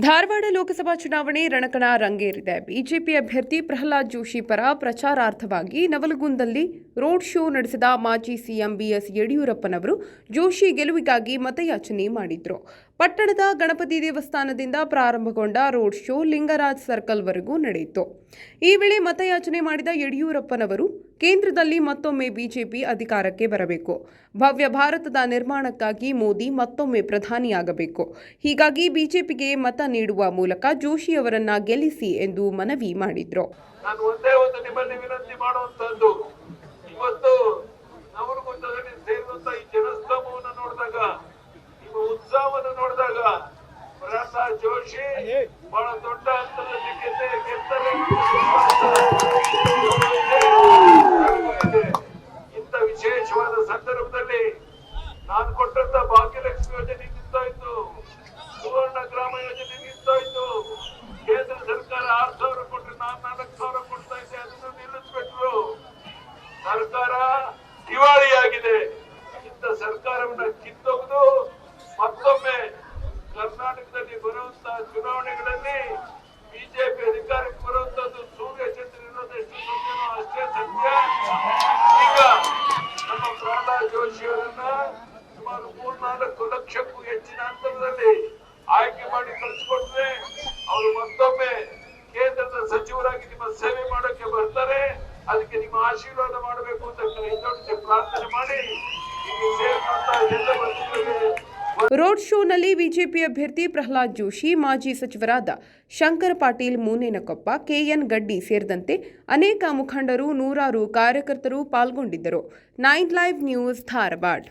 ಧಾರವಾಡ ಲೋಕಸಭಾ ಚುನಾವಣೆ ರಣಕಣ ರಂಗೇರಿದೆ. ಬಿಜೆಪಿ ಅಭ್ಯರ್ಥಿ ಪ್ರಹ್ಲಾದ್ ಜೋಶಿ ಪರ ಪ್ರಚಾರಾರ್ಥವಾಗಿ ನವಲಗುಂದಲ್ಲಿ ರೋಡ್ ಶೋ ನಡೆಸಿದ ಮಾಜಿ ಸಿಎಂ ಬಿಎಸ್ ಯಡಿಯೂರಪ್ಪನವರು ಜೋಶಿ ಗೆಲುವಿಗಾಗಿ ಮತಯಾಚನೆ ಮಾಡಿದ್ರು. ಪಟ್ಟಣದ ಗಣಪತಿ ದೇವಸ್ಥಾನದಿಂದ ಪ್ರಾರಂಭಗೊಂಡ ರೋಡ್ ಶೋ ಲಿಂಗರಾಜ್ ಸರ್ಕಲ್ವರೆಗೂ ನಡೆಯಿತು. ಈ ವೇಳೆ ಮತಯಾಚನೆ ಮಾಡಿದ ಯಡಿಯೂರಪ್ಪನವರು ಕೇಂದ್ರದಲ್ಲಿ ಮತ್ತೊಮ್ಮೆ ಬಿಜೆಪಿ ಅಧಿಕಾರಕ್ಕೆ ಬರಬೇಕು. ಭವ್ಯ ಭಾರತದ ನಿರ್ಮಾಣಕ್ಕಾಗಿ ಮೋದಿ ಮತ್ತೊಮ್ಮೆ ಪ್ರಧಾನಿಯಾಗಬೇಕು. ಹೀಗಾಗಿ ಬಿಜೆಪಿಗೆ ಮತ ನೀಡುವ ಮೂಲಕ ಜೋಶಿ ಅವರನ್ನ ಗೆಲ್ಲಿಸಿ ಎಂದು ಮನವಿ ಮಾಡಿದ್ರು. ಉತ್ಸಾಹವನ್ನು ನೋಡಿದಾಗ ಪ್ರಹ್ಲಾದ್ ಜೋಶಿ ಬಹಳ ದೊಡ್ಡ ಅಂತರದಲ್ಲಿ ವಿಶೇಷವಾದ ಸಂದರ್ಭದಲ್ಲಿ ನಾನು ಕೊಟ್ಟಂತ ಭಾಗ್ಯಲಕ್ಷ್ಮಿ ಯೋಜನೆ ನಿಂತಾಯ್ತು. ಸುವರ್ಣ ಗ್ರಾಮ ಯೋಜನೆ ನಿಂತಾಯ್ತು. ಕೇಂದ್ರ ಸರ್ಕಾರ ಆರು ಸಾವಿರ ಕೊಟ್ಟರೆ ನಾನು ನಾಲ್ಕು ಸಾವಿರ ಕೊಡ್ತಾ ಇದ್ದೆ, ಅದನ್ನು ನಿಲ್ಲಿಸ್ಬಿಟ್ರು. ಸರ್ಕಾರ ದಿವಾಳಿಯಾಗಿದೆ. ಇಂಥ ಸರ್ಕಾರವನ್ನ ಕಿತ್ತೊಗೆದು ಅವರನ್ನ ಸುಮಾರು ಮೂರ್ನಾಲ್ಕು ಲಕ್ಷಕ್ಕೂ ಹೆಚ್ಚಿನ ಅಂತರದಲ್ಲಿ ಆಯ್ಕೆ ಮಾಡಿ ಕಳಿಸ್ಕೊಟ್ರೆ ಅವರು ಮತ್ತೊಮ್ಮೆ ಕೇಂದ್ರದ ಸಚಿವರಾಗಿ ನಿಮ್ಮ ಸೇವೆ ಮಾಡೋಕೆ ಬರ್ತಾರೆ. ಅದಕ್ಕೆ ನಿಮ್ಮ ಆಶೀರ್ವಾದ ಮಾಡಬೇಕು ಅಂತ ಜೋಡಿಸಿ ಪ್ರಾರ್ಥನೆ ಮಾಡಿ. ರೋಡ್ ಶೋನಲ್ಲಿ ಬಿಜೆಪಿ ಅಭ್ಯರ್ಥಿ ಪ್ರಹ್ಲಾದ್ ಜೋಶಿ, ಮಾಜಿ ಸಚಿವರಾದ ಶಂಕರ್ ಪಾಟೀಲ್, ಮೂನೇನಕೊಪ್ಪ, ಕೆಎನ್ ಗಡ್ಡಿ ಸೇರಿದಂತೆ ಅನೇಕ ಮುಖಂಡರು, ನೂರಾರು ಕಾರ್ಯಕರ್ತರು ಪಾಲ್ಗೊಂಡಿದ್ದರು. Nine live news Dharwad.